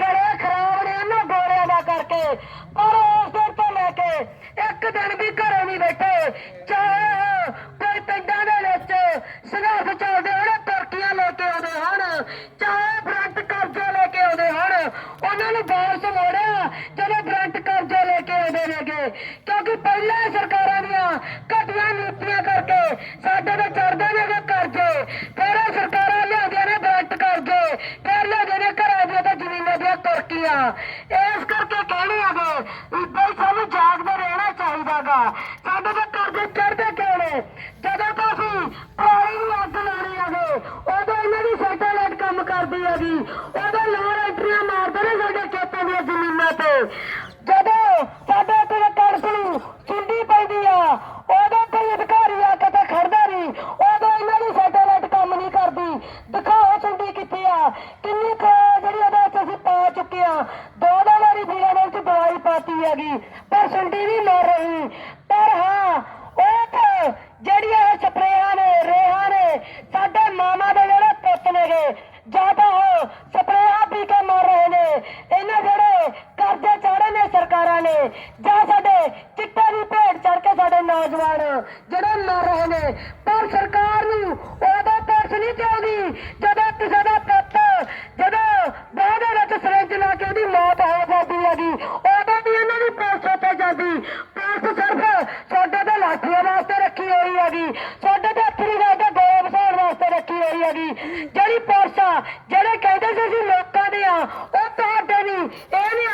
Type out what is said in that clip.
ਗਲੇ ਖਰਾਬ ਨੇ ਇਹਨਾਂ ਗੋਲਿਆਂ ਦਾ ਕਰਕੇ। ਪਰ ਉਸ ਦਿਨ ਤੋਂ ਲੈ ਕੇ ਇੱਕ ਦਿਨ ਵੀ ਘਰੇ ਨਹੀਂ ਬੈਠੇ। ਚਾਹੇ ਕੋਈ ਪਿੰਡਾਂ ਦੇ ਵਿੱਚ ਸੰਘਰਸ਼ ਚੱਲਦੇ ਹੋਣ, ਤੁਰਕੀਆਂ ਲੈ ਕੇ ਆਉਂਦੇ ਹਨ ਚਾਹੇ ਫਰੰਟ ਕਰਜ਼ਾ ਲੈ ਕੇ ਆਉਂਦੇ ਹਨ ਉਹਨਾਂ ਨੂੰ ਬਾਹਰ ਸਮੋੜਿਆ ਜਦੋਂ ਫਰੰਟ ਕਰਜ਼ੇ ਲੈ ਕੇ ਆਉਂਦੇ ਨੇਗੇ। ਕਿਉਂਕਿ ਪਹਿਲਾਂ ਸਰਕਾਰਾਂ ਦੀਆਂ ਘਟੀਆਂ ਨੀਤੀਆਂ ਕਰਕੇ ਸਾਡੇ ਵਿੱਚ ਜ਼ਮੀਨਾਂ ਦੀਆਂ ਇਸ ਕਰਕੇ ਕਹਿਣੇ ਆਗੇ ਇੱਦਾਂ ਹੀ ਸਾਨੂੰ ਜਾਗਦੇ ਰਹਿਣਾ ਚਾਹੀਦਾਗਾ। ਸਾਡੇ ਤੇ ਕਰਜ਼ੇ ਚੜਦੇ ਕਿਉਂ ਨੇ? ਜਦੋਂ ਤੋਂ ਅਸੀਂ ਪਾਣੀ ਨੂੰ ਅੱਗ ਲਾਣੀ ਆਗੇ, ਉਦੋਂ ਇਹਨਾਂ ਦੀ ਸੈਟੇਲਾਈਟ ਕੰਮ ਕਰਦੀ ਹੈਗੀ। ਉਦੋਂ ਲੋਰ ਐਂਟਰੀਆਂ ਮਾਰਦੇ ਨੇ ਸਾਡੇ ਖੇਤਾਂ ਦੀਆਂ ਜ਼ਮੀਨਾਂ ਤੇ ਜਦੋਂ ਸਾਡੇ ਤੇ ਕਣਕ ਨੂੰ ਚੁੰਡੀ ਪੈਂਦੀ ਆ ਉਦੋਂ ਕੋਈ ਅਧਿਕਾਰੀ ਆ ਕੇ ਤੇ ਖੜਦਾ ਨਹੀਂ ਉਦੋਂ ਇਹਨਾਂ ਦੀ ਸੈਟੇਲਾਈਟ ਕੰਮ ਨਹੀਂ ਕਰਦੀ ਦਿਖਾਓ ਚੁੰਡੀ ਕਿੱਥੇ ਆ ਕਿੰਨੀ ਕੁ ਜਿਹੜੀ ਉਹਦੇ ਵਿੱਚ ਅਸੀਂ ਪਾ ਚੁੱਕੇ ਆ। ਦੋ ਦੋ ਵਾਰੀ ਵੀਰਾਂ ਨੇ ਵਿੱਚ ਦਵਾਈ ਪਾਤੀ ਹੈਗੀ, ਪਰ ਸੁੰਡੀ ਨਹੀਂ ਮਰ ਰਹੀ। ਪਰ ਹਾਂ ਉਹ ਤਾਂ ਜਿਹੜੀਆਂ ਇਹ ਸਪਰੇਆਂ ਨੇ, ਰੇਹਾਂ ਨੇ, ਸਾਡੇ ਮਾਮਾ ਦੇ ਜਿਹੜੇ ਪੁੱਤ ਨੇਗੇ, ਜਾਂ ਤਾਂ ਉਹ ਸਪਰੇਆਂ ਪੀ ਕੇ ਮਰ ਰਹੇ ਨੇ, ਇਹਨਾਂ ਜਿਹੜੇ ਕਰਜ਼ੇ ਚਾੜੇ ਨੇ ਸਰਕਾਰਾਂ ਨੇ, ਜਾਂ ਸਾਡੇ ਚਿੱਟੇ ਦੀ ਭੇਟ ਚੜ ਕੇ ਸਾਡੇ ਨੌਜਵਾਨ ਜਿਹੜੇ ਮਰ ਰਹੇ ਨੇ, ਪਰ ਸਰਕਾਰ ਨੂੰ ਉਦੋਂ ਤਰਸ ਨਹੀਂ ਚਾਹੁੰਦੀ ਜਦੋਂ ਕਿਸੇ ਦਾ ਹੋਈ ਹੈਗੀ, ਉਦੋਂ ਵੀ ਇਹਨਾਂ ਦੀ ਪੁਲਿਸ ਉੱਥੇ ਜਾਂਦੀ। ਪੁਲਿਸ ਸਿਰਫ ਸਾਡੇ ਤੇ ਲਾਠੀਆਂ ਵਾਸਤੇ ਰੱਖੀ ਹੋਈ ਹੈਗੀ। ਸਾਡੇ ਤੇ ਅਥਰੀ ਵਾਸਤੇ ਗੋਏ ਵਸਾਉਣ ਵਾਸਤੇ ਰੱਖੀ ਹੋਈ ਹੈਗੀ। ਜਿਹੜੀ ਪੁਲਿਸ ਆ, ਜਿਹੜੇ ਕਹਿੰਦੇ ਸੀ ਅਸੀਂ ਲੋਕਾਂ ਦੇ ਆ, ਉਹ ਤੁਹਾਡੇ ਨਹੀਂ, ਇਹ ਨਹੀਂ